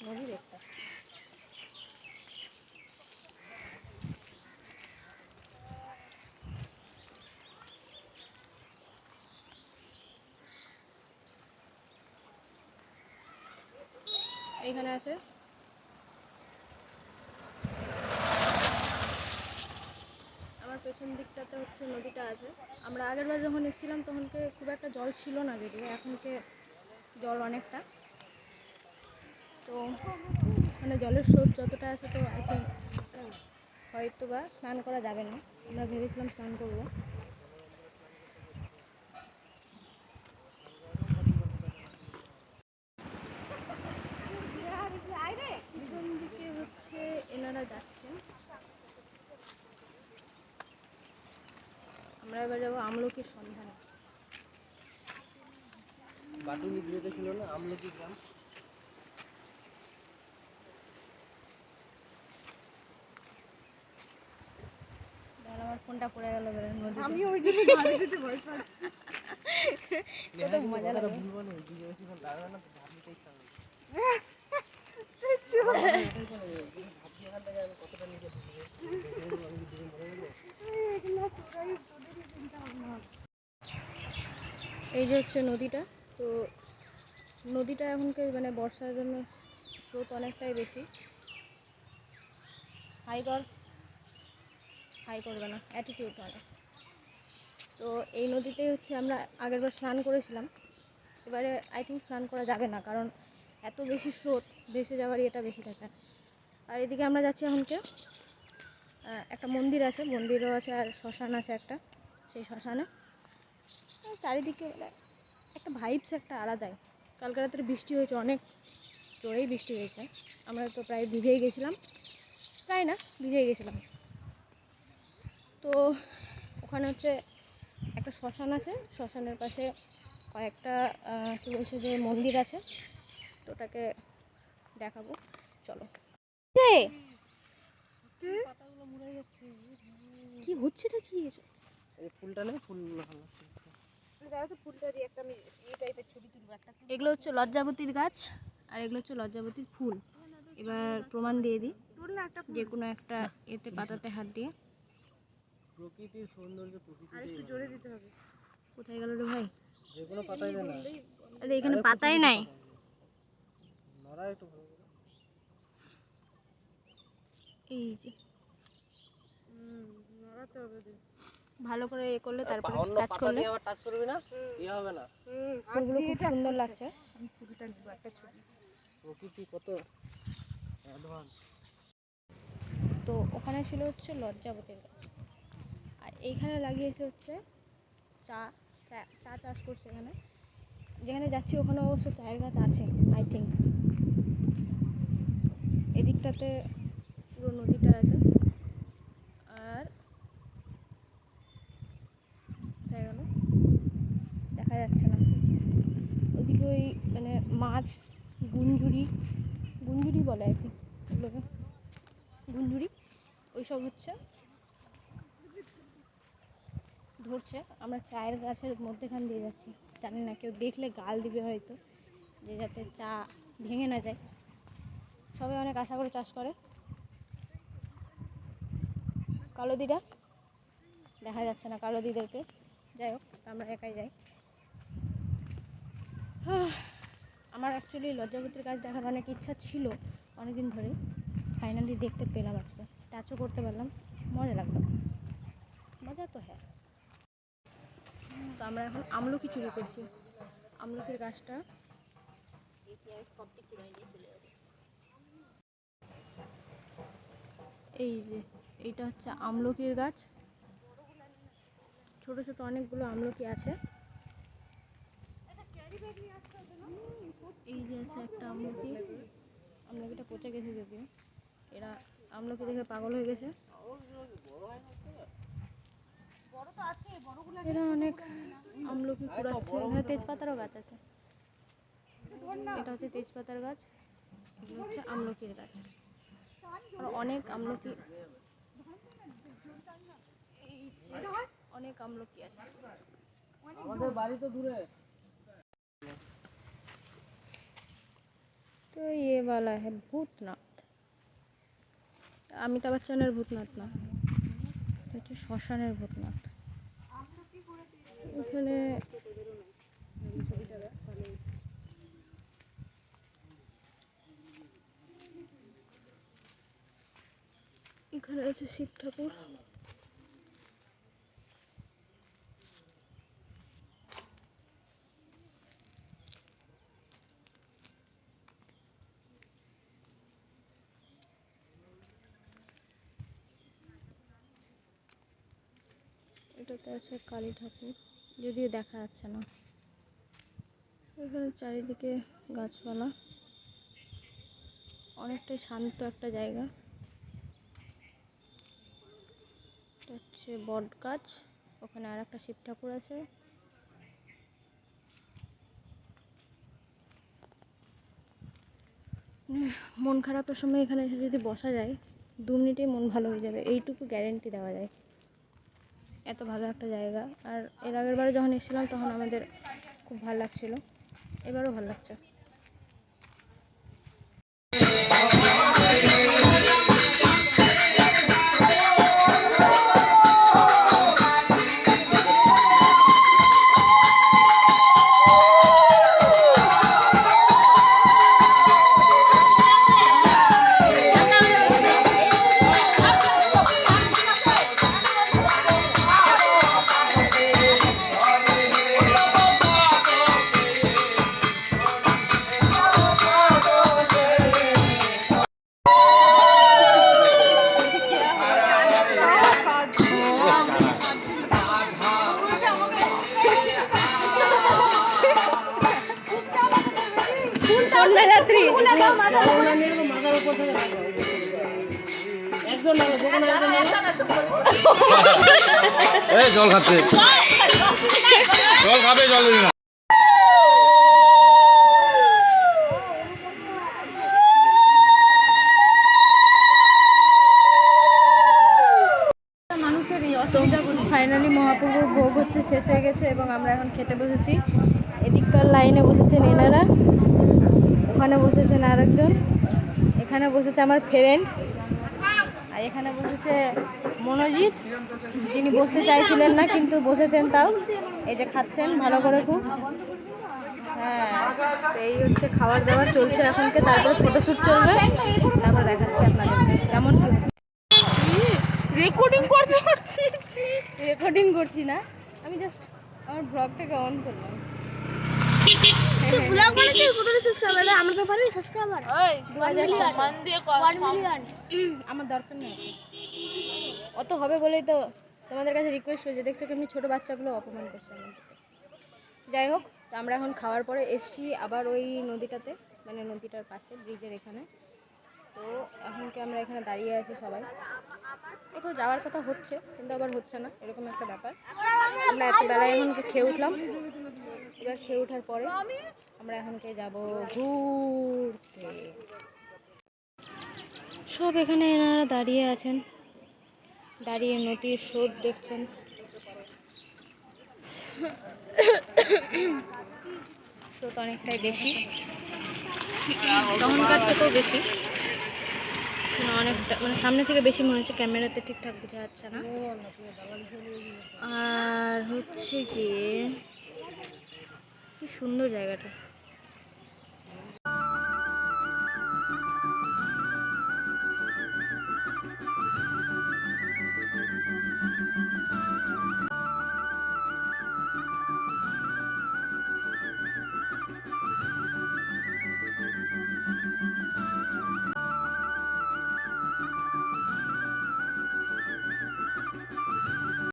নদীর একটা। এইখানে আছে? আমার পেছন দিকটাতে হচ্ছে নদীটা আছে। আমরা আগের বার যখন এসেছিলাম তখনকে খুব একটা জল ছিল না যদিও, এখনকে জল অনেকটা। তো মানে জলের স্রোত যতটা আছে তো থিঙ্ক হয়তো বা স্নান করা যাবে না। আমরা ভেবেছিলাম স্নান করব। এনারা যাচ্ছে আমরা এবার যাব আমলকির সন্ধানে। বিয়েতে ছিল না, আমলকি গ্রাম দেখেন আমার ফোনটা পড়ে গেল নদী আমি ওই জন্য ভয় পাচ্ছি। কত মজা লাগে ভুলবো না দুই বেশিক্ষণ দাঁড়াবে না তো ভাত নিতে ইচ্ছা হবে। এই যে হচ্ছে নদীটা তো নদীটা এখনকে মানে বর্ষার জন্য স্রোত অনেকটাই বেশি। হাই কর হাই করবে না অ্যাটিটিউড অনেক তো এই নদীতেই হচ্ছে আমরা আগেরবার স্নান করেছিলাম। এবারে আই থিঙ্ক স্নান করা যাবে না, কারণ এত বেশি স্রোত, ভেসে যাওয়ারই এটা বেশি থাকে। আর এদিকে আমরা যাচ্ছি এখনকে একটা মন্দির আছে, মন্দিরও আছে আর শ্মশান আছে একটা, সেই শ্মশানে। চারিদিকে মানে একটা ভাইবস একটা আলাদাই। কালকে রাত্রে বৃষ্টি হয়েছে অনেক, জোরেই বৃষ্টি হয়েছে। আমরা তো প্রায় ভিজেই গেছিলাম। তাই না? ভিজেই গেছিলাম। তো ওখানে হচ্ছে একটা শ্মশান আছে। শ্মশানের পাশে কয়েকটা কী বলছে যে মন্দির আছে। তো ওটাকে দেখাবো। চলো। কি? হচ্ছেটা কি? ফুলটা নেই ফুল ভালো ফুলটা দিয়ে একটা আমি এই টাইপের ছবি তুলবো একটা। এগুলো হচ্ছে লজ্জাবতীর গাছ আর এগুলো হচ্ছে লজ্জাবতীর ফুল। এবার প্রমাণ দিয়ে দিই। তুল না একটা যে কোনো একটা এতে পাতাতে হাত দিয়ে। প্রকৃতির সৌন্দর্য প্রকৃতিতেই ভালো। জোরে দিতে হবে। কোথায় গেল রে ভাই? যে কোনো পাতাই দেয় না। আরে এখানে পাতাই নাই। নড়া একটু এই যে। হুম নড়াতে হবে ভালো করে এ করলে তারপরে টাচ করলে। আবার টাচ করবি না? ইয়ে হবে না। ফুলগুলো খুব সুন্দর লাগছে। আমি ফুলটা নিবো একটা ছবি। প্রকৃতি কত অ্যাডভান্স তো ওখানে ছিল হচ্ছে লজ্জাবতীর গাছ। আর এইখানে লাগিয়েছে হচ্ছে চা চা চা চাষ করছে এখানে। যেখানে যাচ্ছি ওখানে অবশ্য চায়ের গাছ আছে আই থিঙ্ক এদিকটাতে পুরো নদীটা আছে। আর দেখা যাচ্ছে না। ওদিকে ওই মানে মাছ, গুঞ্জুরি গুঞ্জুরি বলে থিঙ্ক ওগুলোকে গুঞ্জুরি? ওইসব হচ্ছে। ধরছে, আমরা চায়ের গাছের মধ্যেখান দিয়ে যাচ্ছি। জানি না, কেউ দেখলে গাল দিবে হয়তো, যে যাতে চা ভেঙে না যায়। সবাই অনেক আশা করে চাষ করে। কালো দিদা? দেখা যাচ্ছে না কালো দিদেরকে যাই হোক আমরা একাই যাই। আমার অ্যাকচুয়ালি লজ্জাবতীর গাছ দেখার অনেক ইচ্ছা ছিল অনেকদিন ধরে। ফাইনালি দেখতে পেলাম আজকে। টাচও করতে পারলাম। মজা লাগল। মজা তো হ্যাঁ। তো আমরা এখন আমলকি চুরি করছি। আমলকির গাছটা। এই যে, এইটা হচ্ছে আমলকির গাছ। ছোট ছোট অনেকগুলো আমলকি আছে। এই যে আছে একটা আমলকি। আমলকিটা পচে গেছে যদিও। এরা আমলকি দেখে পাগল হয়ে গেছে বড় তো আছে বড়গুলো এরা অনেক আমলকি কুড়াচ্ছে এখানে তেজপাতারও গাছ আছে এটা হচ্ছে তেজপাতার গাছ এটা হচ্ছে আমলকির গাছ আর অনেক আমলকি এই যে অনেক আমলকি আছে আমাদের বাড়ি তো দূরে तो ये वाला है भूतनाथ অমিতাভ বচ্চনের ভূতনাথ না এটা হচ্ছে শ্মশানের ভূতনাথ এখানে এখানে আছে শিব ঠাকুর। এটাতে আছে কালী ঠাকুর। যদিও দেখা যাচ্ছে না। এখানে চারিদিকে গাছপালা। অনেকটাই শান্ত একটা জায়গা। হচ্ছে বট গাছ। ওখানে আর একটা শিব ঠাকুর আছে। মন খারাপের সময় এখানে এসে যদি বসা যায়, দু মিনিটেই মন ভালো হয়ে যাবে। এইটুকু গ্যারেন্টি দেওয়া যায়। এত ভালো একটা জায়গা। আর এর আগের বারে যখন এসেছিলাম, তখন আমাদের খুব ভালো লাগছিল। এবারও ভালো লাগছে। লাগবে। এই জল খাচ্ছে। জল খাবে জল দিবি না। ফাইনালি মহাপ্রভুর ভোগ হচ্ছে শেষ হয়ে গেছে এবং আমরা এখন খেতে বসেছি। এদিককার লাইনে বসেছেন এনারা। ওখানে বসেছেন আরেকজন। এখানে বসেছে আমার ফ্রেন্ড আর এখানে বসেছে মনোজিৎ। যিনি বসতে চাইছিলেন না কিন্তু বসেছেন তাও। এই যে খাচ্ছেন ভালো করে খুব। হ্যাঁ এই হচ্ছে খাবার দাবার চলছে এখনকে তারপর ফটোশ্যুট চলবে। তারপর দেখাচ্ছি আপনাদের। কেমন রেকর্ডিং করতে পারছি রেকর্ডিং করছি না। আমি জাস্ট আমার ব্লগটাকে অন করলাম। ব্লগ কতটা সাবস্ক্রাইবার আমরা তো পারবি সাবস্ক্রাইবার দু হাজার মান দিয়ে কর মিলিয়ন আমার দরকার নেই। অত হবে বলেই তো তোমাদের কাছে রিকোয়েস্ট হয়েছে দেখছ কেমনি ছোটো বাচ্চাগুলো অপমান করছে আমাদেরকে যাই হোক তো আমরা এখন খাওয়ার পরে এসছি আবার ওই নদীটাতে মানে নদীটার পাশে ব্রিজের এখানে। তো এখন কি আমরা এখানে দাঁড়িয়ে আছি সবাই? কোথাও যাওয়ার কথা হচ্ছে কিন্তু আবার হচ্ছে না। এরকম একটা ব্যাপার। আমরা এত বেলায় এখন খেয়ে উঠলাম? এবার খেয়ে ওঠার পরে আমরা এখনকে যাব ঘুরতে। সব এখানে এনারা দাঁড়িয়ে আছেন দাঁড়িয়ে নদীর স্রোত দেখছেন। স্রোত অনেকটাই বেশি। তখনকার থেকেও বেশি। মানে অনেকটা মানে সামনে থেকে বেশি মনে হচ্ছে ক্যামেরাতে ঠিকঠাক বোঝা যাচ্ছে না। আর হচ্ছে গিয়ে কি সুন্দর জায়গাটা।